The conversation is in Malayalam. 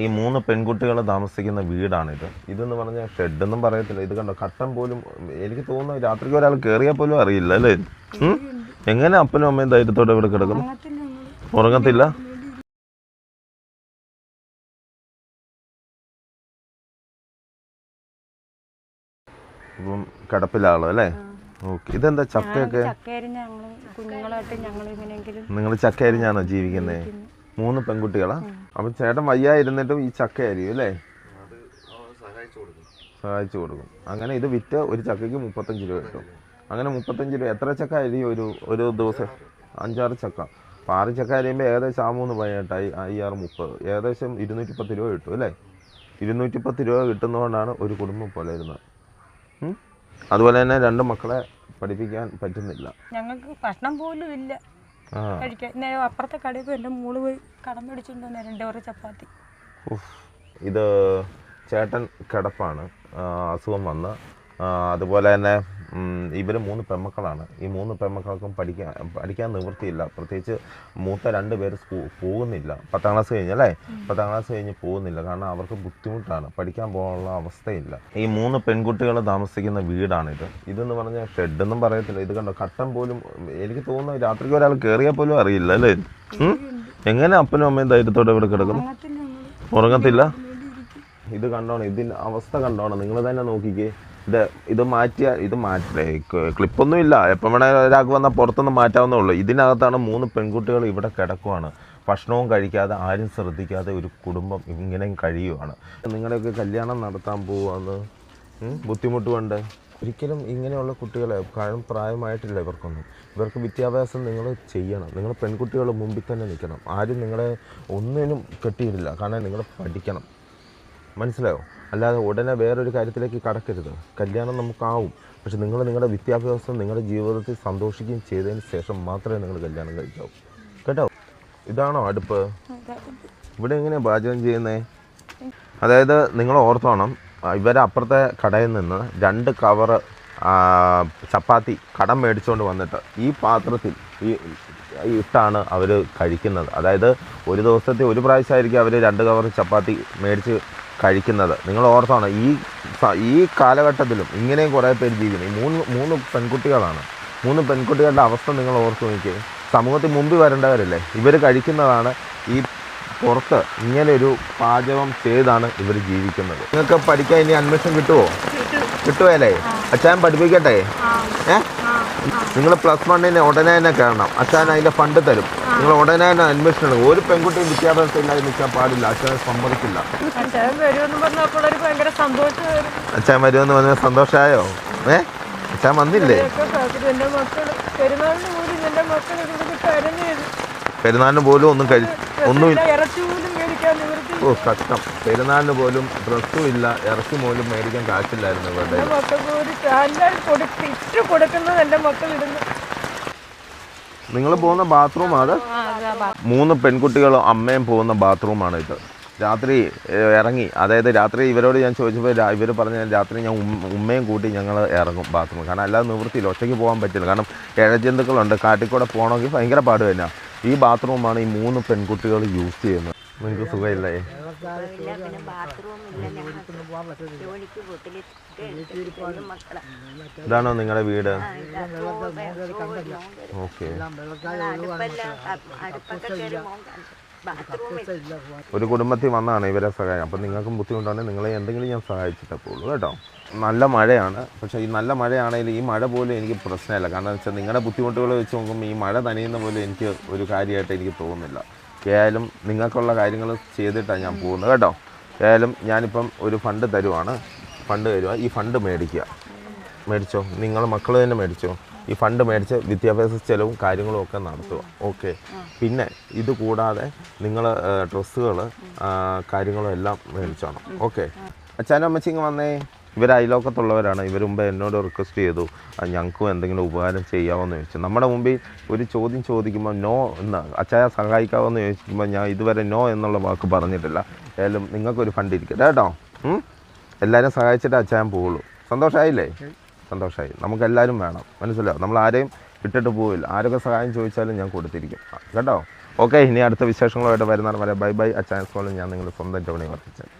ഈ മൂന്ന് പെൺകുട്ടികൾ താമസിക്കുന്ന വീടാണിത്. ഇതെന്ന് പറഞ്ഞാൽ ഷെഡെന്നും പറയത്തില്ല. ഇത് കണ്ടോ കട്ടൻ പോലും എനിക്ക് തോന്നുന്നു രാത്രിക്ക് ഒരാൾ കയറിയാൽ പോലും അറിയില്ല അല്ലേ? എങ്ങനെ അപ്പനും അമ്മയും ധൈര്യത്തോടെ ഇവിടെ കിടക്കുന്നു? ഉറങ്ങത്തില്ല? ഇപ്പം കിടപ്പിലാളോ അല്ലേ? ഓക്കെ. ഇതെന്താ ചക്കയൊക്കെ? നിങ്ങൾ ചക്ക അരിഞ്ഞാണോ ജീവിക്കുന്നത് മൂന്ന് പെൺകുട്ടികളാ. അപ്പൊ ചേട്ടൻ വയ്യായിരുന്നിട്ടും ഈ ചക്ക ആയിരിക്കും അല്ലേ സഹായിച്ചു കൊടുക്കും. അങ്ങനെ ഇത് വിറ്റ് ഒരു ചക്കയ്ക്ക് മുപ്പത്തഞ്ച് രൂപ കിട്ടും. അങ്ങനെ മുപ്പത്തഞ്ച് രൂപ എത്ര ചക്ക ആയിരിക്കും ഒരു ഒരു ദിവസം? അഞ്ചാറ് ചക്ക. അപ്പോൾ ആറ് ചക്ക അരിയുമ്പോൾ ഏകദേശം ആ മൂന്ന് പതിനെട്ടായി അയ്യാറ് മുപ്പത്. ഏകദേശം ഇരുന്നൂറ്റി പത്ത് രൂപ കിട്ടും അല്ലേ? ഇരുന്നൂറ്റി പത്ത് രൂപ കിട്ടുന്നതുകൊണ്ടാണ് ഒരു കുടുംബം പുലരുന്നത് ഇരുന്നത് അതുപോലെ തന്നെ രണ്ട് മക്കളെ പഠിപ്പിക്കാൻ പറ്റുന്നില്ല. ഞങ്ങൾക്ക് ഭക്ഷണം പോലും ഇല്ല. കഴിക്കാൻ. ഇന്നേ അപ്പുറത്തെ കടയിൽ പോയി എന്റെ മോൾ പോയി കടം മേടിച്ചുകൊണ്ട് വന്ന രണ്ട് പേര് ചപ്പാത്തി. ഇത് ചേട്ടൻ കിടപ്പാണ്. അസുഖം വന്ന്. അതുപോലെ തന്നെ ഇവർ മൂന്ന് പെമ്മക്കളാണ് ഈ മൂന്ന് പെമ്മക്കൾക്കും പഠിക്കാൻ പഠിക്കാൻ നിവൃത്തിയില്ല. പ്രത്യേകിച്ച് മൂത്ത രണ്ട് പേര് പോകുന്നില്ല. പത്താം ക്ലാസ് കഴിഞ്ഞല്ലേ പത്താം ക്ലാസ് കഴിഞ്ഞ് പോകുന്നില്ല. കാരണം അവർക്ക് ബുദ്ധിമുട്ടാണ്. പഠിക്കാൻ പോകാനുള്ള അവസ്ഥയില്ല. ഈ മൂന്ന് പെൺകുട്ടികൾ താമസിക്കുന്ന വീടാണിത്. ഇതെന്ന് പറഞ്ഞാൽ ഷെഡെന്നും പറയത്തില്ല. ഇത് കണ്ടോ? കട്ടൻ പോലും എനിക്ക് തോന്നുന്നു രാത്രിക്ക് ഒരാൾ കയറിയാൽ പോലും അറിയില്ല അല്ലേ? എങ്ങനെ അപ്പനും അമ്മയും ധൈര്യത്തോടെ ഇവിടെ കിടക്കുന്നു? ഉറങ്ങത്തില്ല? ഇത് കണ്ടോണം ഇതിന്റെ അവസ്ഥ കണ്ടോണം. നിങ്ങൾ തന്നെ നോക്കിക്കേ. ഇത് ഇത് മാറ്റിയാൽ ഇത് മാറ്റില്ലേ ക്ലിപ്പൊന്നും ഇല്ല. എപ്പം വേണേ ഒരാൾക്ക് വന്നാൽ പുറത്തുനിന്ന് മാറ്റാവുന്നേ ഉള്ളൂ. ഇതിനകത്താണ് മൂന്ന് പെൺകുട്ടികൾ ഇവിടെ കിടക്കുവാണ്. ഭക്ഷണവും കഴിക്കാതെ ആരും ശ്രദ്ധിക്കാതെ ഒരു കുടുംബം ഇങ്ങനെയും കഴിയുവാണ്. നിങ്ങളുടെയൊക്കെ കല്യാണം നടത്താൻ പോവാന്ന് ബുദ്ധിമുട്ട് കൊണ്ട് ഒരിക്കലും ഇങ്ങനെയുള്ള കുട്ടികളെ കാരണം പ്രായമായിട്ടില്ല ഇവർക്കൊന്നും. ഇവർക്ക് വിദ്യാഭ്യാസം നിങ്ങൾ ചെയ്യണം. നിങ്ങൾ പെൺകുട്ടികൾ മുമ്പിൽ തന്നെ നിൽക്കണം. ആരും നിങ്ങളെ ഒന്നിനും കെട്ടിയിട്ടില്ല കാരണം നിങ്ങൾ പഠിക്കണം. മനസ്സിലായോ? അല്ലാതെ ഉടനെ വേറൊരു കാര്യത്തിലേക്ക് കടക്കരുത്. കല്യാണം നമുക്കാവും. പക്ഷെ നിങ്ങൾ നിങ്ങളുടെ വിദ്യാഭ്യാസം നിങ്ങളുടെ ജീവിതത്തിൽ സന്തോഷിക്കുകയും ചെയ്തതിന് ശേഷം മാത്രമേ നിങ്ങൾ കല്യാണം കഴിക്കാവൂ. കേട്ടോ? ഇതാണോ അടുപ്പ്? ഇവിടെ എങ്ങനെയാണ് പാചകം ചെയ്യുന്നത് അതായത് നിങ്ങൾ ഓർത്തോണം ഇവരെ അപ്പുറത്തെ കടയിൽ നിന്ന് രണ്ട് കവറ് ചപ്പാത്തി കടം മേടിച്ചുകൊണ്ട് വന്നിട്ട് ഈ പാത്രത്തിൽ ഈ ഇട്ടാണ് അവർ കഴിക്കുന്നത്. അതായത് ഒരു ദിവസത്തെ ഒരു പ്രാവശ്യമായിരിക്കും അവർ രണ്ട് കവർ ചപ്പാത്തി മേടിച്ച് കഴിക്കുന്നത്. നിങ്ങൾ ഓർത്താണ് ഈ ഈ കാലഘട്ടത്തിലും ഇങ്ങനെയും കുറേ പേര് ജീവിക്കുന്നു. ഈ മൂന്ന് മൂന്ന് പെൺകുട്ടികളാണ്. മൂന്ന് പെൺകുട്ടികളുടെ അവസ്ഥ നിങ്ങൾ ഓർത്ത് നോക്കി സമൂഹത്തിൽ മുമ്പിൽ വരേണ്ടവരല്ലേ? ഇവർ കഴിക്കുന്നതാണ് ഈ പുറത്ത് ഇങ്ങനെയൊരു ഒരു പാചകം ചെയ്താണ് ഇവർ ജീവിക്കുന്നത്. നിങ്ങൾക്ക് പഠിക്കാൻ ഇനി അഡ്മിഷൻ കിട്ടുമോ കിട്ടുമല്ലേ അച്ഛൻ പഠിപ്പിക്കട്ടെ? ഏ? നിങ്ങൾ പ്ലസ് വണ്ണിന് ഉടനെ തന്നെ കയറണം. അച്ഛൻ അതിന്റെ ഫണ്ട് തരും. നിങ്ങൾ ഉടനെ തന്നെ അഡ്മിഷൻ എടുക്കും. ഒരു പെൺകുട്ടിയും വിദ്യാഭ്യാസം ഇല്ലാതെ നിൽക്കാൻ പാടില്ല. അച്ഛനെ സമ്മതിക്കില്ല. അച്ഛൻ വരുമെന്ന് പറഞ്ഞാൽ സന്തോഷമായോ ഏ? അച്ഛൻ വന്നില്ലേ? പെരുന്നാളിന് പോലും എന്റെ മക്കൾ പെരുന്നാളിന് പോലും ഒന്നും കഴി ഒന്നും ഓ കഷ്ടം. പെരുന്നാളിന് പോലും ഡ്രസ്സും ഇല്ല ഇറച്ചി പോലും മേടിക്കാൻ കാശില്ലായിരുന്നു ഇവരുടെ നിങ്ങൾ പോകുന്ന ബാത്റൂം അത്? മൂന്ന് പെൺകുട്ടികളും അമ്മയും പോകുന്ന ബാത്റൂമാണ് ഇത്. രാത്രി ഇറങ്ങി. അതായത് രാത്രി ഇവരോട് ഞാൻ ചോദിച്ചപ്പോൾ ഇവർ പറഞ്ഞ രാത്രി ഞാൻ ഉമ്മ- ഉമ്മയും കൂട്ടി ഞങ്ങൾ ഇറങ്ങും ബാത്റൂം കാരണം അല്ലാതെ നിവൃത്തിയില്ല. ഒറ്റയ്ക്ക് പോകാൻ പറ്റില്ല. കാരണം ഇഴജന്തുക്കളുണ്ട്. കാട്ടിൽ കൂടെ പോകണമെങ്കിൽ ഭയങ്കര പാട് തന്നെ ഈ ബാത്റൂമാണ് ഈ മൂന്ന് പെൺകുട്ടികൾ യൂസ് ചെയ്യുന്നത്. നിങ്ങൾക്ക് സുഖമില്ലേ? ഇതാണോ നിങ്ങളുടെ വീട്? ഓക്കെ. ഒരു കുടുംബത്തിൽ വന്നാണ് ഇവരെ സഹായം. അപ്പം നിങ്ങൾക്കും ബുദ്ധിമുട്ടാണെങ്കിൽ നിങ്ങളെ എന്തെങ്കിലും ഞാൻ സഹായിച്ചിട്ടേ കേട്ടോ. നല്ല മഴയാണ്. പക്ഷേ ഈ നല്ല മഴയാണെങ്കിൽ ഈ മഴ പോലും എനിക്ക് പ്രശ്നമില്ല. കാരണം എന്ന് വെച്ചാൽ നിങ്ങളുടെ ബുദ്ധിമുട്ടുകൾ വെച്ച് നോക്കുമ്പോൾ ഈ മഴ നനയുന്ന പോലും എനിക്ക് ഒരു കാര്യമായിട്ട് എനിക്ക് തോന്നുന്നില്ല. ഏതായാലും നിങ്ങൾക്കുള്ള കാര്യങ്ങൾ ചെയ്തിട്ടാണ് ഞാൻ പോകുന്നത് കേട്ടോ. ഏതായാലും ഞാനിപ്പം ഒരു ഫണ്ട് തരുവാണ്. ഫണ്ട് തരുക ഈ ഫണ്ട് മേടിക്കുക. മേടിച്ചോ? നിങ്ങൾ മക്കൾ തന്നെ മേടിച്ചോ? ഈ ഫണ്ട് മേടിച്ച് വിദ്യാഭ്യാസ ചെലവും കാര്യങ്ങളും ഒക്കെ നടത്തുക. ഓക്കെ. പിന്നെ ഇത് കൂടാതെ നിങ്ങൾ ഡ്രസ്സുകൾ കാര്യങ്ങളും എല്ലാം മേടിച്ചോണം ഓക്കെ. അച്ഛനും അമ്മച്ചിങ് വന്നേ. ഇവർ അയലോക്കത്തുള്ളവരാണ്. ഇവർ മുമ്പ് എന്നോട് റിക്വസ്റ്റ് ചെയ്തു. "ആ, ഞങ്ങൾക്കും എന്തെങ്കിലും ഉപകാരം ചെയ്യാമെന്ന് ചോദിച്ചു. നമ്മുടെ മുമ്പിൽ ഒരു ചോദ്യം ചോദിക്കുമ്പോൾ നോ എന്ന് അച്ഛായ സഹായിക്കാമെന്ന് ചോദിക്കുമ്പോൾ ഞാൻ ഇതുവരെ നോ എന്നുള്ള വാക്ക് പറഞ്ഞിട്ടില്ല. ഏതായാലും നിങ്ങൾക്കൊരു ഫണ്ട് ഇരിക്കട്ടെ കേട്ടോ? എല്ലാവരും സഹായിച്ചിട്ട് അച്ഛൻ പോവുള്ളൂ. സന്തോഷമായില്ലേ സന്തോഷമായി നമുക്കെല്ലാവരും വേണം. മനസ്സിലാവും നമ്മൾ ആരെയും ഇട്ടിട്ട് പോവില്ല. ആരൊക്കെ സഹായം ചോദിച്ചാലും ഞാൻ കൊടുത്തിരിക്കും. ആ, കേട്ടോ? ഓക്കെ ഇനി അടുത്ത വിശേഷങ്ങളുമായിട്ട് വരുന്നവരെ വരെ ബൈ ബൈ. ചാൻസ് സ്കോളിൽ ഞാൻ നിങ്ങളുടെ സ്വന്തം ടോണി വർദ്ധിച്ചത്